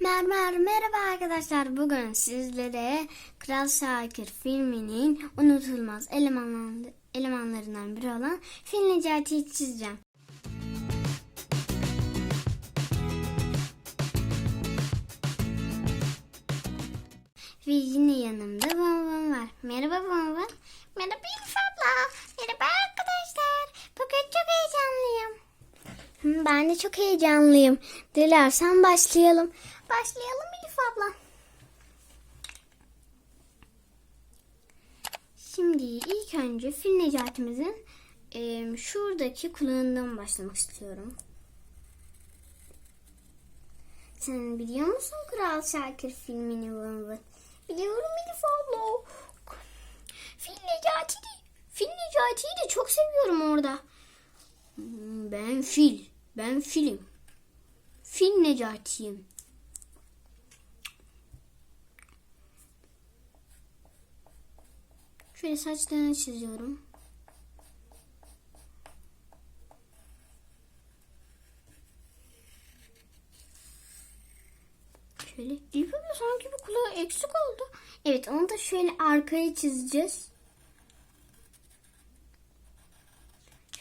Mermer merhaba arkadaşlar. Bugün sizlere Kral Şakir filminin unutulmaz elemanlar, elemanlarından biri olan Fil Necati'yi çizeceğim. Ve yine yanımda Bonbon var. Merhaba Bonbon. Merhaba Elif abla. Merhaba arkadaşlar. Bugün çok heyecanlıyım. Ben de çok heyecanlıyım. Dilersen başlayalım. Başlayalım Elif abla. Şimdi ilk önce Fil Necati'mizin e, şuradaki kulağından başlamak istiyorum. Sen biliyor musun Kral Şakir filmini Vın Vın? Biliyorum Elif abla. Fil Necati'yi, Fil Necati'yi de çok seviyorum orada. Hmm, Ben fil. Ben filim. Fil Necati'yim. Şöyle saçlarını çiziyorum. Şöyle Dilber abla sanki bu kulağı eksik oldu. Evet onu da şöyle arkaya çizeceğiz.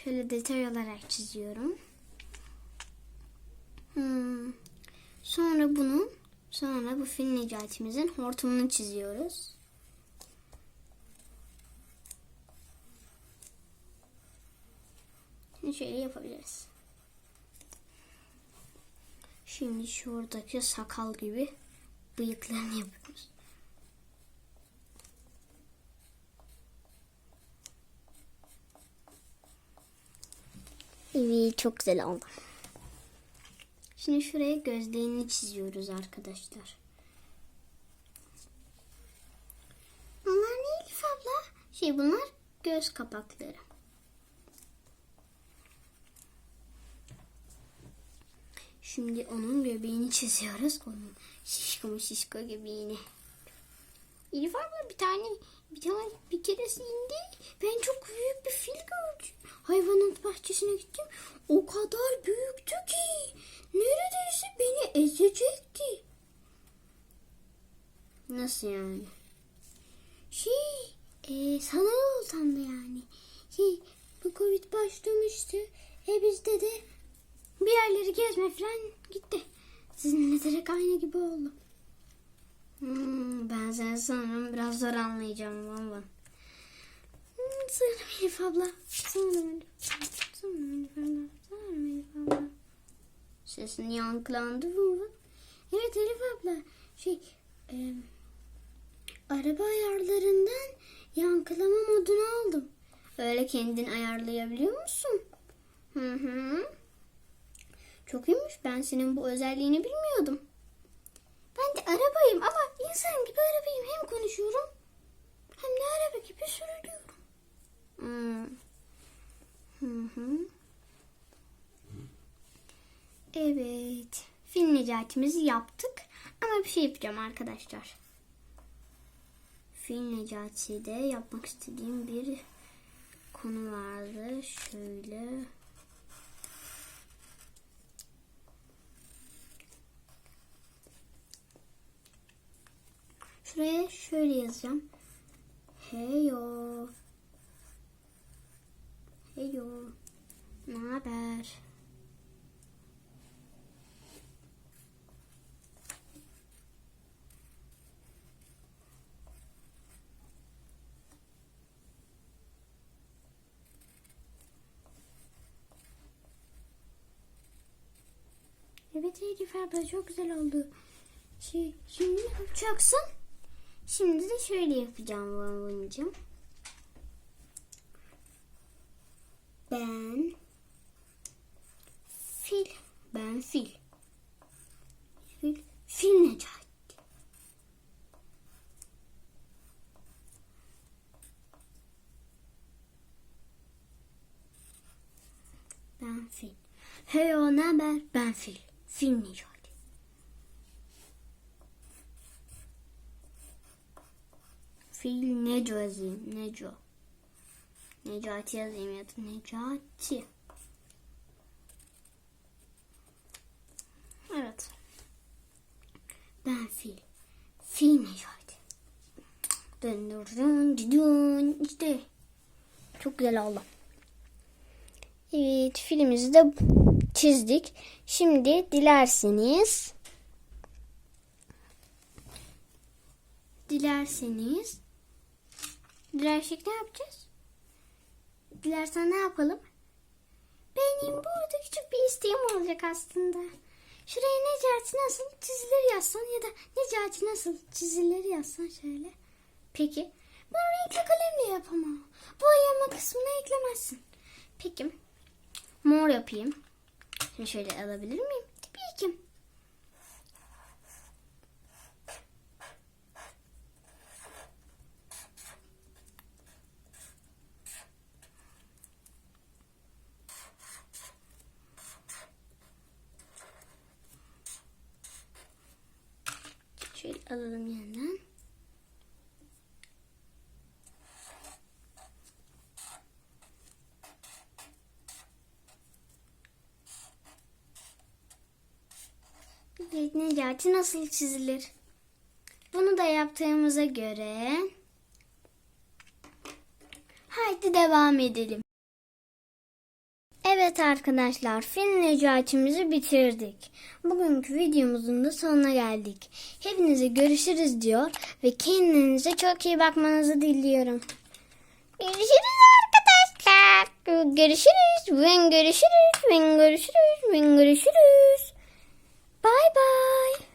Şöyle detay olarak çiziyorum. Hmm. Sonra bunun sonra bu fil necatimizin hortumunu çiziyoruz. Şimdi şöyle yapabiliriz. Şimdi şuradaki sakal gibi bıyıklarını yapıyoruz. Evet çok güzel oldu. Şimdi şuraya gözlerini çiziyoruz arkadaşlar. Bunlar ne Elif abla? Şey bunlar göz kapakları. Şimdi onun göbeğini çiziyoruz. Onun şişko mu şişko göbeğini. Elif abla bir tane bir tane bir keresinde ben çok büyük bir fil gördüm. Hayvanat bahçesine gittim. O kadar büyüktü ki neredeyse beni ezecekti. Nasıl yani? Şey, e, sana ne olsam da yani. Şey, bu Covid başlamıştı. E bizde de bir yerleri gezme falan gitti. Sizinle direkt aynı gibi oldu. Hmm, ben seni sanırım biraz zor anlayacağım ama. Hmm, sanırım Elif abla. Sanırım Elif. Sanırım Elif abla. Sanırım Elif abla. Sesin yankılandı mı? Evet Elif abla. Şey, e, araba ayarlarından yankılama modunu aldım. Öyle kendin ayarlayabiliyor musun? Hı hı. Çok iyiymiş. Ben senin bu özelliğini bilmiyordum. Ben de arabayım ama insan gibi arabayım. Hem konuşuyorum hem de araba gibi sürülüyorum. Hmm. Evet. Fil necatimizi yaptık. Ama bir şey yapacağım arkadaşlar. Fil necati'de yapmak istediğim bir konu vardı. Şöyle. Şuraya şöyle yazacağım. Heyo. Heyo. Ne haber? Evet Elif abla çok güzel oldu. Şey, şimdi ne yapacaksın? Şimdi de şöyle yapacağım babamcığım. Ben fil. Ben fil. Fil. Fil Necati. Ben fil. Hey o ne haber? Ben fil. Fil Necati. Fil Neco yazayım. Neco. Necati yazayım ya da Necati. Evet. Ben fil. Fil Necati. Dön dön dön dön. İşte. Çok güzel oldu. Evet filmimizi de çizdik. Şimdi dilerseniz dilerseniz dilersek ne yapacağız? Dilersen ne yapalım? Benim burada küçük bir isteğim olacak aslında. Şuraya Necati nasıl çizilir yazsan ya da Necati nasıl çizilir yazsan şöyle. Peki. Bunu renkli kalemle yapamam. Boyama kısmına eklemezsin. Peki. Mor yapayım. Şimdi şöyle alabilir miyim? Tabii ki. Şöyle alalım yandan. Evet Necati nasıl çizilir? Bunu da yaptığımıza göre haydi devam edelim. Arkadaşlar film Necati'mizi bitirdik. Bugünkü videomuzun da sonuna geldik. Hepinize görüşürüz diyor ve kendinize çok iyi bakmanızı diliyorum. Görüşürüz arkadaşlar. Görüşürüz. Ben görüşürüz. Ben görüşürüz. Ben görüşürüz. Bye bye.